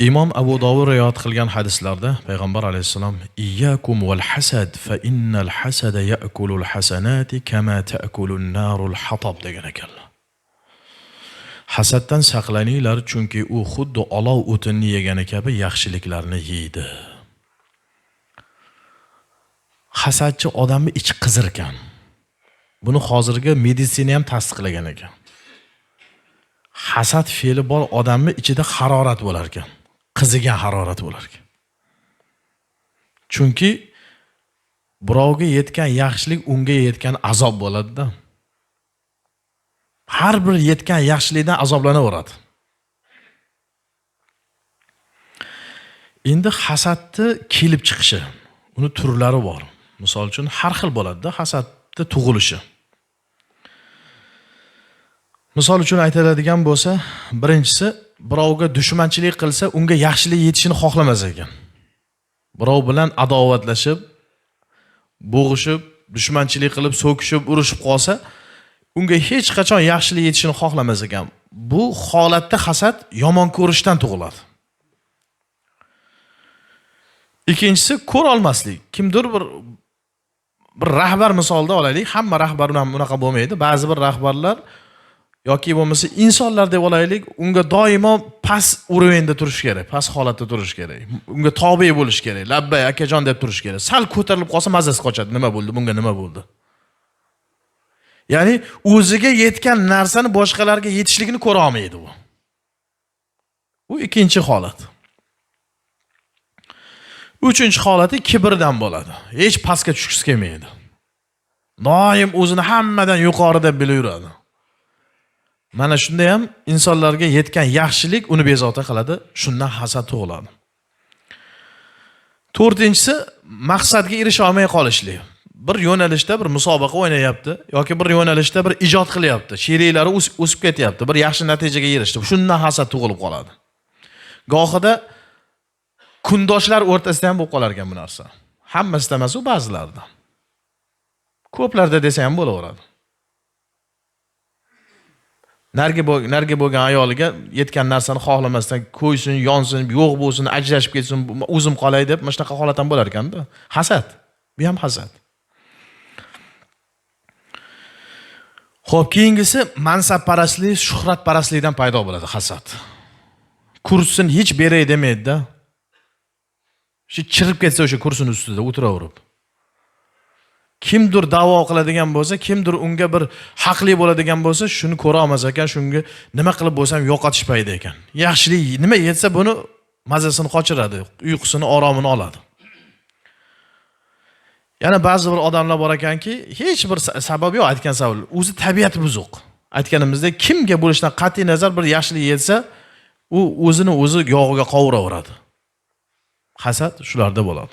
imom abu dovud rivoyat qilgan hadislarda payg'ambar alayhissalom iyyakum val hasad fa innal hasada ya'kulul hasanati kama ta'kulun narul hatab degan ekanlar. Hasaddan saqlaninglar chunki u xuddi olov o'tinni yegani kabi yaxshiliklarni yeydi. Hasadchi odamni ichi qizirkan buni hozirgi meditsina ham tasdiqlagan ekan. Hasad fe'li bor odamni ichida harorat bo'lar ekan. Qizigan harorat bo'lar ekan. Chunki birovga yetgan yaxshilik unga yetgan azob bo'ladida. Har bir yetgan yaxshilikdan azoblanaveradi. Endi hasadni kelib chiqishi uni turlari bor. Misol uchun har xil bo'ladida hasadni tug'ilishi. Misol uchun aytiladigan bo'lsa birinchisi birovga dushmanchilik qilsa unga yaxshilik yetishini xohlamas ekan. Birov bilan adovatlashib bo'g'ishib dushmanchilik qilib so'kishib urushib qolsa unga hech qachon yaxshilik yetishini xohlamas ekan. Bu holatda hasad yomon ko'rishdan tug'iladi. Ikkinchisi ko'rolmaslik kimdir bir bir rahbar misolida olaylik hamma rahbar ham bunaqa bo'lmaydi. Ba'zi bir rahbarlar yoki bo'lmasa insonlar deb olaylik unga doimo past уровеньda turish kerak past holatda turish kerak. Unga tobe bo'lish kerak labbay akajon deb turish kerak. Sal ko'tarilib qolsa mazasi qochadi. Nima bo'ldi? Bunga nima bo'ldi? Ya'ni o'ziga yetgan narsani boshqalarga yetishligini ko'ra olmaydi u. Bu ikkinchi holat. Uchinchi holati kibrdan bo'ladi. Hech pastga tushgisi kelmaydi. Doim o'zini hammadan yuqori deb bilaveradi. Mana shunda ham insonlarga yetgan yaxshilik uni bezovta qiladi. Shundan hasad tug'iladi. To'rtinchisi maqsadga erisha olmay qolishlik. Bir yo'nalishda bir musobaqa o'ynayapti yoki bir yo'nalishda bir ijod qilyapti. Sheriklari o'sib ketyapti bir yaxshi natijaga erishdi. Shundan hasad tug'ilib qoladi. Gohida kundoshlar o'rtasida ham bo'lib qolar ekan bu narsa. Hammasida emas u ba'zilarida ko'plarda desa ham bo'laveradi. Narigi narigi bo'lgan ayoliga yetgan narsani xohlamasdan ko'ysin yonsin yo'q bo'lsin ajrashib ketsin o'zim qolay deb mana shunaqa holat ham bo'lar ekanda. Hasad. Bu ham hasad. Ho'p keyingisi mansabparastlik shuhratparastlikdan paydo bo'ladi hasad. Kursini hech beray demaydida. Shu chirib ketsa o'sha kursini ustida o'tiraverib. Kimdir da'vo qiladigan bo'lsa kimdir unga bir haqli bo'ladigan bo'lsa shuni ko'ra olmas ekan shunga nima qilib bo'lsam yo'qotish payda ekan. Yaxshilik nima yetsa buni mazasini qochiradi uyqusini oromini oladi. Yana ba'zi bir odamlar bor ekanki hech bir sabab yo'q aytgan savol. O'zi tabiati buzuq. Aytganimizdek kimga bo'lishidan qat'iy nazar bir yaxshilik yetsa u o'zini o'zi yog'iga qovuraveradi. Hasad shularda bo'ladi.